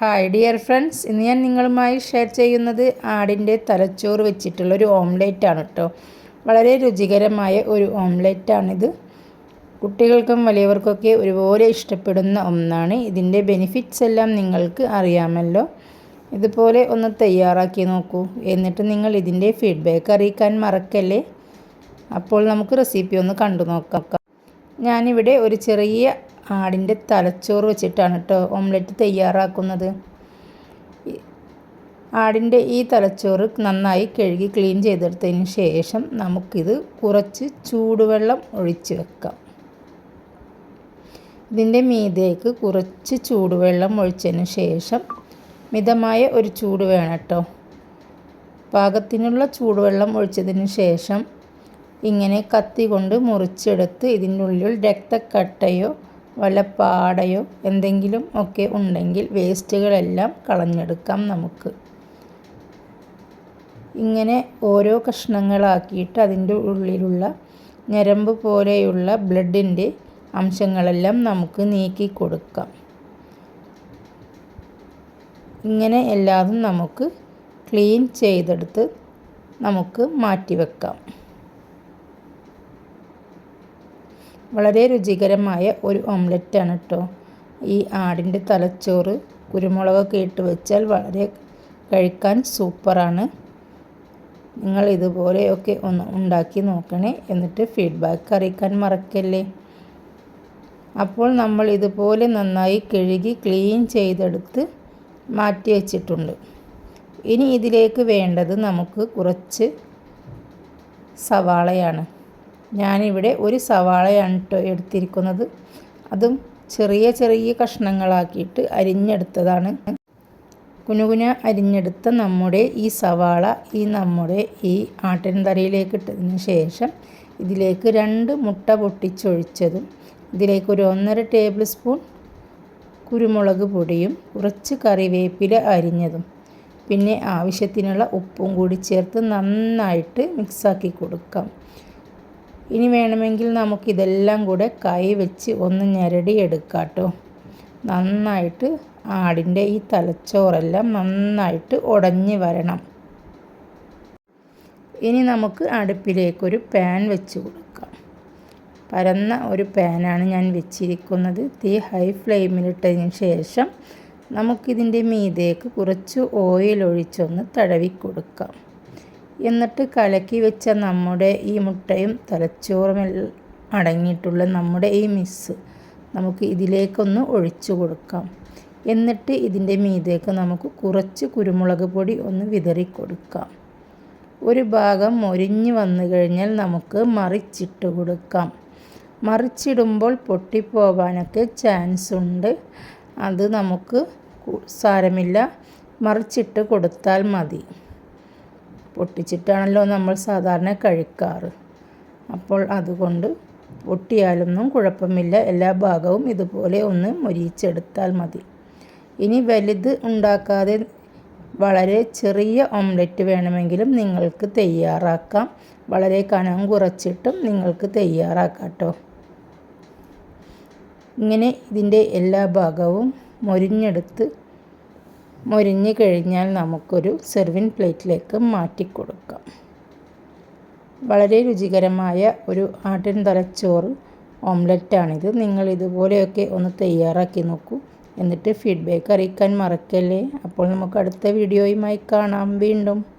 Hi dear friends ഇന്ന് ഞാൻ നിങ്ങളുമായി ഷെയർ ചെയ്യുന്നത് ആടിന്റെ തലച്ചോറ് വെച്ചിട്ടുള്ള ഒരു ഓംലേറ്റ് ആണ് കേട്ടോ വളരെ രുചികരമായ ഒരു ഓംലേറ്റാണിത് കുട്ടികൾക്കും വലിയവർക്കൊക്കെ ഒരുപോലെ ഇഷ്ടപ്പെടുന്ന ഒന്നാണ്. ഇതിന്റെ ബെനിഫിറ്റ്സ് എല്ലാം നിങ്ങൾക്ക് അറിയാമല്ലോ. ഇതുപോലെ ഒന്ന് തയ്യാറാക്കി നോക്കൂ. എന്നിട്ട് നിങ്ങൾ ഇതിന്റെ ഫീഡ്ബാക്ക് അറിയിക്കാൻ മറക്കല്ലേ? അപ്പോൾ നമുക്ക് റെസിപ്പി ഒന്ന് കണ്ടു നോക്കാം. ഞാനിവിടെ ഒരു ചെറിയ ആടിന്റെ തലച്ചോറ് വെച്ചിട്ടാണ് കേട്ടോ ഓംലെറ്റ് തയ്യാറാക്കുന്നത്. ആടിന്റെ ഈ തലച്ചോറ് നന്നായി കഴുകി ക്ലീൻ ചെയ്തെടുത്തതിന് ശേഷം നമുക്കിത് കുറച്ച് ചൂടുവെള്ളം ഒഴിച്ച് വെക്കാം. ഇതിന്റെ മീതേക്ക് കുറച്ച് ചൂടുവെള്ളം ഒഴിച്ചതിന് ശേഷം മിതമായ ഒരു ചൂട് വേണം കേട്ടോ പാകത്തിനുള്ള ചൂടുവെള്ളം ഒഴിച്ചതിന് ശേഷം ഇങ്ങനെ കത്തി കൊണ്ട് മുറിച്ചെടുത്ത് ഇതിന്റെ ഉള്ളിൽ രക്തക്കട്ടയോ വല്ല പാടയോ എന്തെങ്കിലും ഒക്കെ ഉണ്ടെങ്കിൽ വേസ്റ്റുകളെല്ലാം കളഞ്ഞെടുക്കാം നമുക്ക്. ഇങ്ങനെ ഓരോ കഷ്ണങ്ങളാക്കിയിട്ട് അതിന്റെ ഉള്ളിലുള്ള ഞരമ്പ് പോലെയുള്ള ബ്ലഡിന്റെ അംശങ്ങളെല്ലാം നമുക്ക് നീക്കി കൊടുക്കാം ഇങ്ങനെ എല്ലാതും നമുക്ക് ക്ലീൻ ചെയ്തെടുത്ത് നമുക്ക് മാറ്റിവെക്കാം. വളരെ രുചികരമായ ഒരു ഓംലെറ്റാണ് കേട്ടോ ഈ ആടിന്റെ തലച്ചോറ് കുരുമുളകൊക്കെ ഇട്ട് വെച്ചാൽ വളരെ കഴിക്കാൻ സൂപ്പറാണ്. നിങ്ങൾ ഇതുപോലെയൊക്കെ ഒന്ന് ഉണ്ടാക്കി നോക്കണേ എന്നിട്ട് ഫീഡ്ബാക്ക് അറിയിക്കാൻ മറക്കല്ലേ. അപ്പോൾ നമ്മൾ ഇതുപോലെ നന്നായി കഴുകി ക്ലീൻ ചെയ്തെടുത്ത് മാറ്റി വച്ചിട്ടുണ്ട്. ഇനി ഇതിലേക്ക് വേണ്ടത് നമുക്ക് കുറച്ച് സവാളയാണ്. ഞാനിവിടെ ഒരു സവാളയാണ് കേട്ടോ എടുത്തിരിക്കുന്നത്. അതും ചെറിയ ചെറിയ കഷ്ണങ്ങളാക്കിയിട്ട് അരിഞ്ഞെടുത്തതാണ്. കുനുകുന അരിഞ്ഞെടുത്ത നമ്മുടെ ഈ സവാള ഈ നമ്മുടെ ഈ ആട്ടിൻ തറയിലേക്ക് ഇട്ടതിന് ശേഷം ഇതിലേക്ക് രണ്ട് മുട്ട പൊട്ടിച്ചൊഴിച്ചതും ഇതിലേക്ക് ഒരു ഒന്നര ടേബിൾ സ്പൂൺ കുരുമുളക് പൊടിയും കുറച്ച് കറിവേപ്പില അരിഞ്ഞതും പിന്നെ ആവശ്യത്തിനുള്ള ഉപ്പും കൂടി ചേർത്ത് നന്നായിട്ട് മിക്സാക്കി കൊടുക്കാം. ഇനി വേണമെങ്കിൽ നമുക്കിതെല്ലാം കൂടെ കൈ വെച്ച് ഒന്ന് ഞെരടി എടുക്കാം കേട്ടോ. നന്നായിട്ട് ആടിന്റെ ഈ തലച്ചോറെല്ലാം നന്നായിട്ട് ഉടഞ്ഞു വരണം. ഇനി നമുക്ക് അടുപ്പിലേക്കൊരു പാൻ വെച്ച് കൊടുക്കാം. പരന്ന ഒരു പാനാണ് ഞാൻ വെച്ചിരിക്കുന്നത്. തീ ഹൈ ഫ്ലെയിമിലിട്ടതിന് ശേഷം നമുക്കിതിന്റെ മീതേക്ക് കുറച്ച് ഓയിൽ ഒഴിച്ചൊന്ന് തടവി കൊടുക്കാം. എന്നിട്ട് കലക്കി വെച്ച നമ്മുടെ ഈ മുട്ടയും തലച്ചോറും അടങ്ങിയിട്ടുള്ള നമ്മുടെ ഈ മിസ് നമുക്ക് ഇതിലേക്കൊന്ന് ഒഴിച്ചു കൊടുക്കാം. എന്നിട്ട് ഇതിന്റെ മീതേക്ക് നമുക്ക് കുറച്ച് കുരുമുളക് പൊടി ഒന്ന് വിതറി കൊടുക്കാം. ഒരു ഭാഗം മൊരിഞ്ഞ് വന്നു കഴിഞ്ഞാൽ നമുക്ക് മറിച്ചിട്ട് കൊടുക്കാം. മറിച്ചിടുമ്പോൾ പൊട്ടിപ്പോവാനൊക്കെ ചാൻസ് ഉണ്ട്. അത് നമുക്ക് സാരമില്ല. മറിച്ചിട്ട് കൊടുത്താൽ മതി. പൊട്ടിച്ചിട്ടാണല്ലോ നമ്മൾ സാധാരണ കഴിക്കാറ്. അപ്പോൾ അതുകൊണ്ട് പൊട്ടിയാലൊന്നും കുഴപ്പമില്ല. എല്ലാ ഭാഗവും ഇതുപോലെ ഒന്ന് മൊരിയിച്ചെടുത്താൽ മതി. ഇനി വലുത് ഉണ്ടാക്കാതെ വളരെ ചെറിയ ഓംലെറ്റ് വേണമെങ്കിലും നിങ്ങൾക്ക് തയ്യാറാക്കാം. വളരെ കനം കുറച്ചിട്ടും നിങ്ങൾക്ക് തയ്യാറാക്കാം കേട്ടോ ഇങ്ങനെ ഇതിന്റെ എല്ലാ ഭാഗവും മൊരിഞ്ഞെടുത്ത് മൊരിഞ്ഞ് കഴിഞ്ഞാൽ നമുക്കൊരു സെർവിങ് പ്ലേറ്റിലേക്ക് മാറ്റി കൊടുക്കാം വളരെ രുചികരമായ ഒരു ആട്ടിൻ തലച്ചോറ് ഓംലെറ്റാണിത്. നിങ്ങൾ ഇതുപോലെയൊക്കെ ഒന്ന് തയ്യാറാക്കി നോക്കൂ. എന്നിട്ട് ഫീഡ്ബാക്ക് അറിയിക്കാൻ മറക്കല്ലേ? അപ്പോൾ നമുക്ക് അടുത്ത വീഡിയോയുമായി കാണാം. വീണ്ടും.